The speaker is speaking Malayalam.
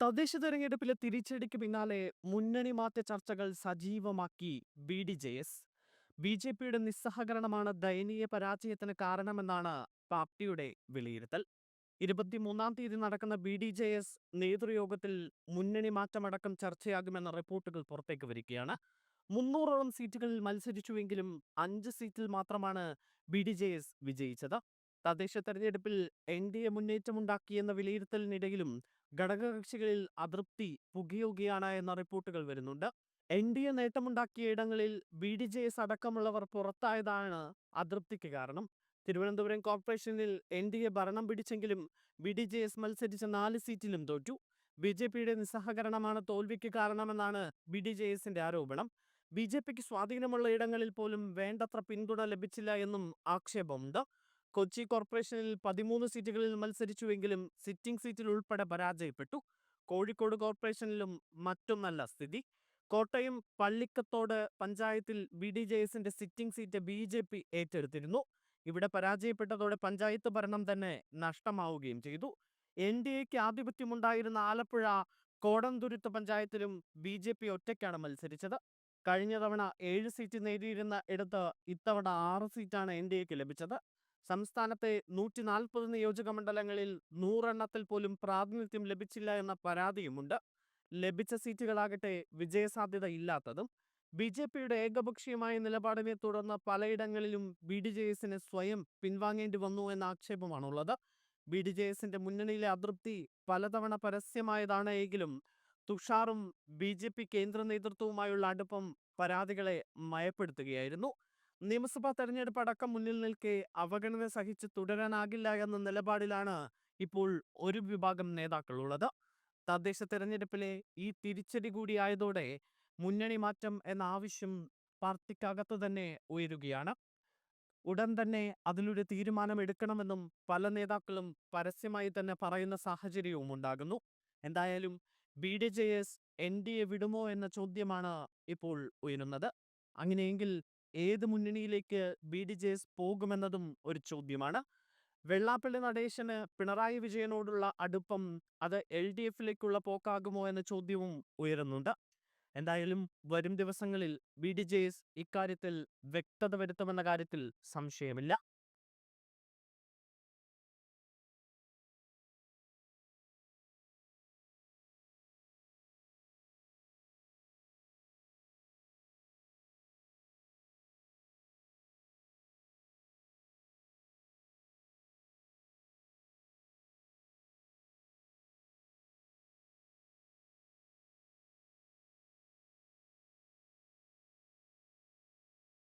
തദ്ദേശ തെരഞ്ഞെടുപ്പിലെ തിരിച്ചടിക്ക് പിന്നാലെ മുന്നണി മാറ്റ ചർച്ചകൾ സജീവമാക്കി B D. J. S. B. J. പിയുടെ നിസ്സഹകരണമാണ് ദയനീയ പരാജയത്തിന് കാരണമെന്നാണ് പാർട്ടിയുടെ വിലയിരുത്തൽ. ഇരുപത്തിമൂന്നാം തീയതി നടക്കുന്ന ബി. ഡി. ജെ. എസ്. നേതൃയോഗത്തിൽ മുന്നണി മാറ്റമടക്കം ചർച്ചയാകുമെന്ന റിപ്പോർട്ടുകൾ പുറത്തേക്ക് വരികയാണ്. മുന്നൂറോളം സീറ്റുകളിൽ മത്സരിച്ചുവെങ്കിലും അഞ്ച് സീറ്റിൽ മാത്രമാണ് ബി. ഡി. ജെ. എസ്. വിജയിച്ചത്. തദ്ദേശ തെരഞ്ഞെടുപ്പിൽ എൻ. ഡി. എ. മുന്നേറ്റമുണ്ടാക്കിയെന്ന വിലയിരുത്തലിനിടയിലും ഘടകകക്ഷികളിൽ അതൃപ്തി പുകയുകയാണ് എന്ന റിപ്പോർട്ടുകൾ വരുന്നുണ്ട്. എൻ ഡി എ നേട്ടമുണ്ടാക്കിയ ഇടങ്ങളിൽ ബി ഡി ജെ എസ് അടക്കമുള്ളവർ പുറത്തായതാണ് അതൃപ്തിക്ക് കാരണം. തിരുവനന്തപുരം കോർപ്പറേഷനിൽ എൻ ഡി എ ഭരണം പിടിച്ചെങ്കിലും ബി ഡി ജെ എസ് മത്സരിച്ച നാല് സീറ്റിലും തോറ്റു. ബി ജെ പിയുടെ നിസ്സഹകരണമാണ് തോൽവിക്ക് കാരണമെന്നാണ് ബി ഡി ജെ എസിന്റെ ആരോപണം. ബി ജെ പിക്ക് സ്വാധീനമുള്ള ഇടങ്ങളിൽ പോലും വേണ്ടത്ര പിന്തുണ ലഭിച്ചില്ല എന്നും ആക്ഷേപമുണ്ട്. കൊച്ചി കോർപ്പറേഷനിൽ പതിമൂന്ന് സീറ്റുകളിൽ മത്സരിച്ചുവെങ്കിലും സിറ്റിംഗ് സീറ്റിൽ ഉൾപ്പെടെ പരാജയപ്പെട്ടു. കോഴിക്കോട് കോർപ്പറേഷനിലും മറ്റൊന്നല്ല സ്ഥിതി. കോട്ടയം പള്ളിക്കത്തോട് പഞ്ചായത്തിൽ ബി ഡി. ജെ എസിന്റെ sitting seat B. J. P. ഏറ്റെടുത്തിരുന്നു. ഇവിടെ പരാജയപ്പെട്ടതോടെ പഞ്ചായത്ത് ഭരണം തന്നെ നഷ്ടമാവുകയും ചെയ്തു. എൻ. ഡി. എക്ക് ആധിപത്യമുണ്ടായിരുന്ന ആലപ്പുഴ കോടംതുരുത്ത് പഞ്ചായത്തിലും ബി. ജെ. പി. ഒറ്റയ്ക്കാണ് മത്സരിച്ചത്. കഴിഞ്ഞ തവണ ഏഴ് സീറ്റ് നേടിയിരുന്ന ഇടത്ത് ഇത്തവണ ആറ് സീറ്റാണ് എൻ. ഡി. എക്ക് ലഭിച്ചത്. സംസ്ഥാനത്തെ നൂറ്റി നാൽപ്പത് നിയോജക മണ്ഡലങ്ങളിൽ നൂറെണ്ണത്തിൽ പോലും പ്രാതിനിധ്യം ലഭിച്ചില്ല എന്ന പരാതിയുമുണ്ട്. ലഭിച്ച സീറ്റുകളാകട്ടെ വിജയസാധ്യത ഇല്ലാത്തതും ബി ജെ പിയുടെ ഏകപക്ഷീയമായ നിലപാടിനെ തുടർന്ന് പലയിടങ്ങളിലും ബി ഡി ജെ എസിന് സ്വയം പിൻവാങ്ങേണ്ടി വന്നു എന്ന ആക്ഷേപമാണുള്ളത്. ബി ഡി ജെ എസിന്റെ മുന്നണിയിലെ അതൃപ്തി പലതവണ പരസ്യമായതാണ് എങ്കിലും തുഷാറും ബി ജെ പി കേന്ദ്ര നേതൃത്വവുമായുള്ള അടുപ്പം പരാതികളെ മയപ്പെടുത്തുകയായിരുന്നു. നിയമസഭാ തെരഞ്ഞെടുപ്പ് അടക്കം മുന്നിൽ നിൽക്കെ അവഗണന സഹിച്ച് തുടരാനാകില്ല എന്ന നിലപാടിലാണ് ഇപ്പോൾ ഒരു വിഭാഗം നേതാക്കളുള്ളത്. തദ്ദേശ തെരഞ്ഞെടുപ്പിലെ ഈ തിരിച്ചടി കൂടിയായതോടെ മുന്നണി മാറ്റം എന്ന ആവശ്യം പാർട്ടിക്കകത്ത് തന്നെ ഉയരുകയാണ്. ഉടൻ തന്നെ അതിലൊരു തീരുമാനം എടുക്കണമെന്നും പല നേതാക്കളും പരസ്യമായി തന്നെ പറയുന്ന സാഹചര്യവും ഉണ്ടാകുന്നു. എന്തായാലും B D J S N D A വിടുമോ എന്ന ചോദ്യമാണ് ഇപ്പോൾ ഉയരുന്നത്. അങ്ങനെയെങ്കിൽ ഏത് മുന്നണിയിലേക്ക് ബി ഡി ജെ എസ് പോകുമെന്നതും ഒരു ചോദ്യമാണ്. വെള്ളാപ്പള്ളി നടേശന് പിണറായി വിജയനോടുള്ള അടുപ്പം അത് എൽ ഡി എഫിലേക്കുള്ള പോക്കാകുമോ എന്ന ചോദ്യവും ഉയരുന്നുണ്ട്. എന്തായാലും വരും ദിവസങ്ങളിൽ ബി ഡി ജെ എസ് ഇക്കാര്യത്തിൽ വ്യക്തത വരുത്തുമെന്ന കാര്യത്തിൽ സംശയമില്ല.